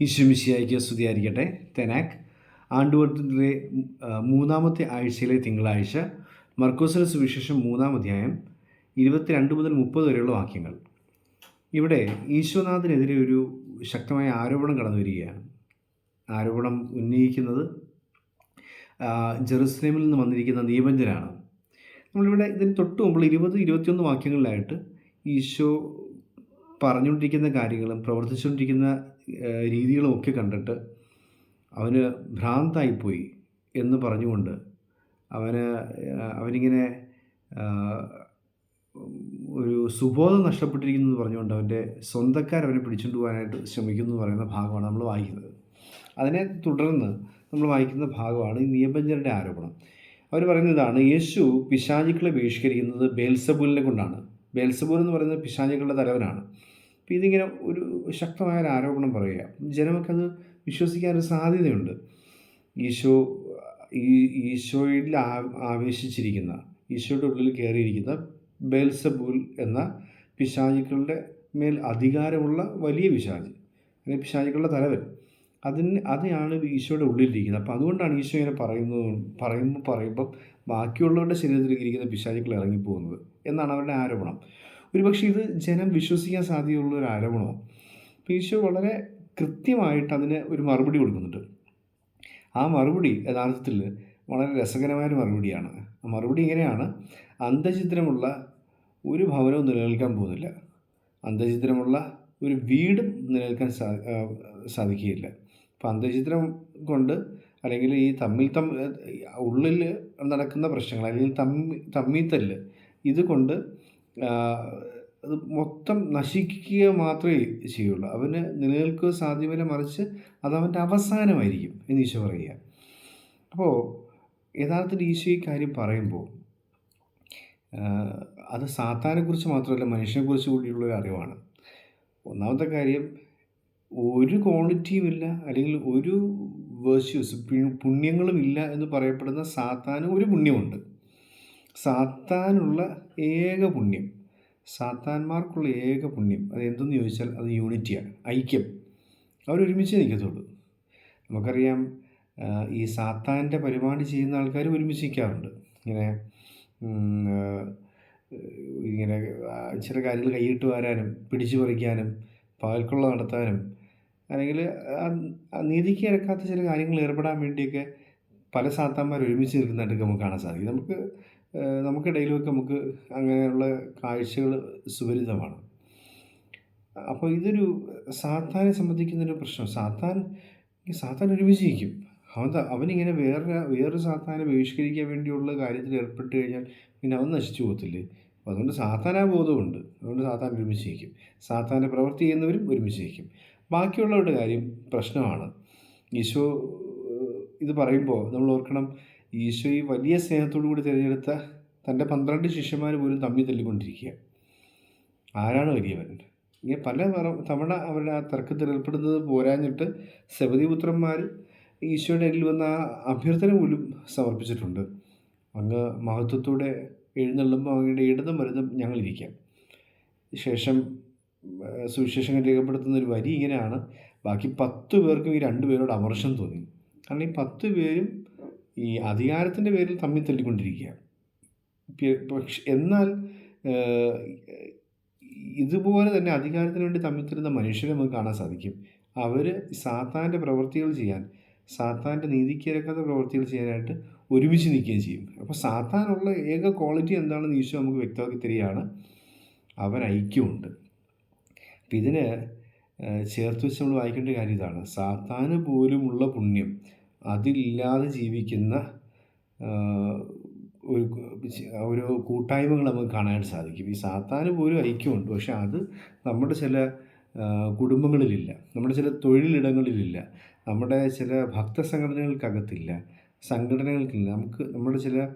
ഈശ്വമിശിയായിക്ക് സ്തുതിയായിരിക്കട്ടെ. തെനാക്ക് ആണ്ടുവട്ടത്തിലെ മൂന്നാമത്തെ ആഴ്ചയിലെ തിങ്കളാഴ്ച മർക്കോസിന് സുവിശേഷം മൂന്നാം അധ്യായം ഇരുപത്തിരണ്ട് മുതൽ മുപ്പത് വരെയുള്ള വാക്യങ്ങൾ. ഇവിടെ ഈശ്വനാഥിനെതിരെ ഒരു ശക്തമായ ആരോപണം കടന്നു വരികയാണ്. ആരോപണം ഉന്നയിക്കുന്നത് ജെറുസലേമിൽ നിന്ന് വന്നിരിക്കുന്ന നിയമജ്ഞരാണ്. നമ്മളിവിടെ ഇതിന് തൊട്ട് മുമ്പ് ഇരുപത് ഇരുപത്തിയൊന്ന് വാക്യങ്ങളിലായിട്ട് ഈശോ പറഞ്ഞുകൊണ്ടിരിക്കുന്ന കാര്യങ്ങളും പ്രവർത്തിച്ചുകൊണ്ടിരിക്കുന്ന രീതികളും കണ്ടിട്ട് അവന് ഭ്രാന്തായിപ്പോയി എന്ന് പറഞ്ഞുകൊണ്ട് അവന് അവനിങ്ങനെ ഒരു സുബോധം നഷ്ടപ്പെട്ടിരിക്കുന്നു എന്ന് പറഞ്ഞുകൊണ്ട് അവന്റെ സ്വന്തക്കാർ അവനെ പിടിച്ചുകൊണ്ട് പോകാനായിട്ട് ശ്രമിക്കുന്നു എന്ന് പറയുന്ന ഭാഗമാണ് നമ്മൾ വായിക്കുന്നത്. അതിനെ തുടർന്ന് നമ്മൾ വായിക്കുന്ന ഭാഗമാണ് ഈ നിയമഞ്ചരുടെ ആരോപണം. അവർ പറയുന്നത് ഇതാണ് യേശു പിശാചുക്കളെ ബഹിഷ്കരിക്കുന്നത് ബേൽസബൂലിനെ കൊണ്ടാണ്. ബേൽസബൂൽ എന്ന് പറയുന്നത് പിശാചുക്കളുടെ തലവനാണ്. അപ്പോൾ ഇതിങ്ങനെ ഒരു ശക്തമായ ഒരു ആരോപണം പറയുക. ജനങ്ങൾക്കത് വിശ്വസിക്കാനൊരു സാധ്യതയുണ്ട്. ഈശോ ഈ ഈശോയിൽ ആവേശിച്ചിരിക്കുന്ന ഈശോയുടെ ഉള്ളിൽ കയറിയിരിക്കുന്ന ബേൽസബൂൽ എന്ന പിശാചുക്കളുടെ മേൽ അധികാരമുള്ള വലിയ പിശാച് അല്ലെങ്കിൽ പിശാചുക്കളുടെ തലവൻ. അതിന് അതാണ് ഈശോയുടെ ഉള്ളിലിരിക്കുന്നത്. അപ്പോൾ അതുകൊണ്ടാണ് ഈശോ ഇങ്ങനെ പറയുന്നത് പറയുമ്പോൾ പറയുമ്പം ബാക്കിയുള്ളവരുടെ ശരീരത്തിലേക്ക് ഇരിക്കുന്ന പിശാചുക്കൾ ഇറങ്ങിപ്പോകുന്നത് എന്നാണ് അവരുടെ ആരോപണം. ഒരുപക്ഷെ ഇത് ജനം വിശ്വസിക്കാൻ സാധ്യതയുള്ള ഒരു ആരോപണമോ അപ്പോൾ ഈശോ വളരെ കൃത്യമായിട്ട് അതിന് ഒരു മറുപടി കൊടുക്കുന്നുണ്ട്. ആ മറുപടി യഥാർത്ഥത്തിൽ വളരെ രസകരമായൊരു മറുപടിയാണ്. ആ മറുപടി ഇങ്ങനെയാണ്. അന്ധചിത്രമുള്ള ഒരു ഭവനവും നിലനിൽക്കാൻ പോകുന്നില്ല. അന്ധചിത്രമുള്ള ഒരു വീടും നിലനിൽക്കാൻ സാ സാധിക്കുകയില്ല. അപ്പം അന്ധചിത്രം കൊണ്ട് അല്ലെങ്കിൽ ഈ തമ്മിൽ തമ്മിൽ ഉള്ളിൽ നടക്കുന്ന പ്രശ്നങ്ങൾ അല്ലെങ്കിൽ തമ്മി തമ്മിത്തല്ല് ഇതുകൊണ്ട് അത് മൊത്തം നശിക്കുക മാത്രമേ ചെയ്യുള്ളൂ. അവന് നിലനിൽക്കുക സാധ്യമല്ല മറിച്ച് അത് അവന്റെ അവസാനമായിരിക്കും എന്ന് ഈശോ പറയുക. അപ്പോൾ യഥാർത്ഥത്തിൽ ഈശോ ഈ കാര്യം പറയുമ്പോൾ അത് സാത്താനെക്കുറിച്ച് മാത്രമല്ല മനുഷ്യനെക്കുറിച്ച് കൂടിയുള്ളൊരു അറിവാണ്. ഒന്നാമത്തെ കാര്യം ഒരു ക്വാളിറ്റിയും ഇല്ല അല്ലെങ്കിൽ ഒരു വേർഷ്യൂസ് പുണ്യങ്ങളും ഇല്ല എന്ന് പറയപ്പെടുന്ന സാത്താനും ഒരു പുണ്യമുണ്ട്. സാത്താനുള്ള ഏക പുണ്യം. സാത്താന്മാർക്കുള്ള ഏക പുണ്യം. അത് എന്തെന്ന് ചോദിച്ചാൽ അത് യൂണിറ്റിയാണ്. ഐക്യം. അവരൊരുമിച്ച് നിൽക്കത്തുള്ളൂ. നമുക്കറിയാം ഈ സാത്താന്റെ പരിപാടി ചെയ്യുന്ന ആൾക്കാർ ഒരുമിച്ച് നിൽക്കാറുണ്ട്. ഇങ്ങനെ ഇങ്ങനെ ചില കാര്യങ്ങൾ കൈയിട്ട് വരാനും പിടിച്ചു പറിക്കാനും പകൽക്കൊള്ള നടത്താനും അല്ലെങ്കിൽ നീതിക്ക് ഇറക്കാത്ത ചില കാര്യങ്ങൾ ഏർപ്പെടാൻ വേണ്ടിയൊക്കെ പല സാത്താന്മാർ ഒരുമിച്ച് നിൽക്കുന്നതായിട്ട് നമുക്ക് കാണാൻ സാധിക്കും. നമുക്ക് നമുക്കിടയിലുമൊക്കെ നമുക്ക് അങ്ങനെയുള്ള കാഴ്ചകൾ സുപരിതമാണ് അപ്പോൾ ഇതൊരു സാത്താനെ സംബന്ധിക്കുന്നൊരു പ്രശ്നം. സാത്താൻ സാത്താൻ ഒരുമിച്ച് നിൽക്കും അവൻ അവനിങ്ങനെ വേറെ വേറൊരു സാത്താനെ ബഹിഷ്കരിക്കാൻ വേണ്ടിയുള്ള കാര്യത്തിൽ ഏർപ്പെട്ട് കഴിഞ്ഞാൽ പിന്നെ അവൻ നശിച്ചു പോകത്തില്ലേ? അപ്പോൾ അതുകൊണ്ട് സാത്താനാ ബോധമുണ്ട്. അതുകൊണ്ട് സാത്താൻ ഒരുമിച്ച് നിൽക്കും സാത്താന്റെ പ്രവൃത്തി ചെയ്യുന്നവരും ഒരുമിച്ച് നിൽക്കും ബാക്കിയുള്ളവരുടെ കാര്യം പ്രശ്നമാണ്. ഈശോ ഇത് പറയുമ്പോൾ നമ്മൾ ഓർക്കണം ഈശോ ഈ വലിയ സ്നേഹത്തോടു കൂടി തിരഞ്ഞെടുത്ത തന്റെ പന്ത്രണ്ട് ശിഷ്യന്മാർ പോലും തമ്മിൽ തല്ലിക്കൊണ്ടിരിക്കുക. ആരാണ് വലിയവൻ? ഇങ്ങനെ പല തവണ അവരുടെ ആ തർക്കത്തിൽ ഏർപ്പെടുന്നത് പോരാഞ്ഞിട്ട് സബതിപുത്രന്മാർ ഈശോയുടെ ഇടയിൽ വന്ന ആ അഭ്യർത്ഥന പോലും സമർപ്പിച്ചിട്ടുണ്ട്. അങ്ങ് മഹത്വത്തോടെ എഴുന്നള്ളുമ്പോൾ അങ്ങയുടെ ഇടതും വലുതും ഞങ്ങളിരിക്കാം. ശേഷം സുവിശേഷം രേഖപ്പെടുത്തുന്ന ഒരു വരി ഇങ്ങനെയാണ്. ബാക്കി പത്ത് പേർക്കും ഈ രണ്ട് പേരോട് അമർഷം തോന്നി. കാരണം ഈ പത്ത് പേരും ഈ അധികാരത്തിന്റെ പേരിൽ തമ്മിൽ തല്ലിക്കൊണ്ടിരിക്കുക പി- പക്ഷെ എന്നാൽ ഇതുപോലെ തന്നെ അധികാരത്തിന് വേണ്ടി തമ്മിൽ തരുന്ന മനുഷ്യരെ നമുക്ക് കാണാൻ സാധിക്കും. അവർ സാത്താന്റെ പ്രവൃത്തികൾ ചെയ്യാൻ സാത്താന്റെ നീതിക്കിരക്കാത്ത പ്രവൃത്തികൾ ചെയ്യാനായിട്ട് ഒരുമിച്ച് നിൽക്കുകയും ചെയ്യും. അപ്പോൾ സാത്താനുള്ള ഏക ക്വാളിറ്റി എന്താണെന്ന് ഈശോ നമുക്ക് വ്യക്തമാക്കി തരികയാണ്. അവൻ ഐക്യമുണ്ട്. അപ്പം ഇതിന് ചേർത്ത് വെച്ച് നമ്മൾ വായിക്കേണ്ട കാര്യം ഇതാണ്. സാത്താന് പോലുമുള്ള പുണ്യം അതില്ലാതെ ജീവിക്കുന്ന ഒരു ഒരു കൂട്ടായ്മകൾ നമുക്ക് കാണാനായിട്ട് സാധിക്കും. ഈ സാത്താന് പോലും ഐക്യമുണ്ട്. പക്ഷെ അത് നമ്മുടെ ചില കുടുംബങ്ങളിലില്ല. നമ്മുടെ ചില തൊഴിലിടങ്ങളിലില്ല. നമ്മുടെ ചില ഭക്ത ഭക്തസംഘടനകൾക്കകത്തില്ല. സംഘടനകൾക്കില്ല. നമുക്ക് നമ്മുടെ ചില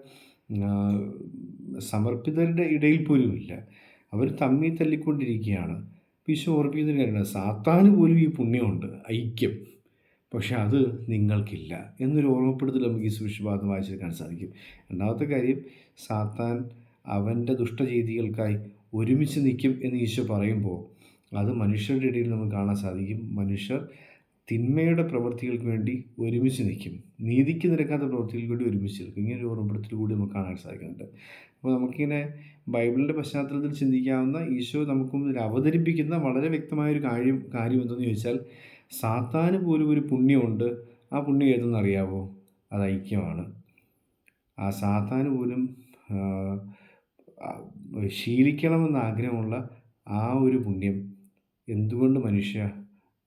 സമർപ്പിതരുടെ ഇടയിൽ പോലുമില്ല. അവർ തമ്മിൽ തല്ലിക്കൊണ്ടിരിക്കുകയാണ്. ഈശോ ഓർപ്പിക്കുന്നൊരു കാര്യമാണ്. സാത്താന് പോലും ഈ പുണ്യമുണ്ട്. ഐക്യം. പക്ഷെ അത് നിങ്ങൾക്കില്ല എന്നൊരു ഓർമ്മപ്പെടുത്തൽ നമുക്ക് ഈ സുവിശേഷഭാഗത്ത് വായിച്ചെടുക്കാൻ സാധിക്കും. രണ്ടാമത്തെ കാര്യം സാത്താൻ അവന്റെ ദുഷ്ടജീതികൾക്കായി ഒരുമിച്ച് നിൽക്കും എന്ന് ഈശോ പറയുമ്പോൾ അത് മനുഷ്യരുടെ ഇടയിൽ നമുക്ക് കാണാൻ സാധിക്കും. മനുഷ്യർ തിന്മയുടെ പ്രവൃത്തികൾക്ക് വേണ്ടി ഒരുമിച്ച് നിൽക്കും. നീതിക്ക് നിരക്കാത്ത പ്രവൃത്തികൾക്ക് വേണ്ടി ഒരുമിച്ച് നിൽക്കും. ഇങ്ങനെ ഒരു ഓർമ്മപ്പെടുത്തൽ കൂടി നമുക്ക് കാണാൻ സാധിക്കുന്നുണ്ട്. അപ്പോൾ നമുക്കിങ്ങനെ ബൈബിളിന്റെ പശ്ചാത്തലത്തിൽ ചിന്തിക്കാവുന്ന ഈശോ നമുക്ക് മുന്നിൽ അവതരിപ്പിക്കുന്ന വളരെ വ്യക്തമായൊരു കാര്യം കാര്യം എന്തെന്ന് ചോദിച്ചാൽ സാത്താന് പോലും ഒരു പുണ്യമുണ്ട്. ആ പുണ്യം ഏതെന്ന് അറിയാവോ അത് ഐക്യമാണ്. ആ സാത്താന് പോലും ശീലിക്കണമെന്ന് ആഗ്രഹമുള്ള ആ ഒരു പുണ്യം എന്തുകൊണ്ട് മനുഷ്യ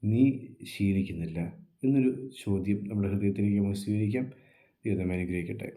നീ ശീലിക്കുന്നില്ല? എന്നൊരു ചോദ്യം നമ്മുടെ ഹൃദയത്തിലേക്ക് നമുക്ക് സ്വീകരിക്കാം. ദൈവം അനുഗ്രഹിക്കട്ടെ.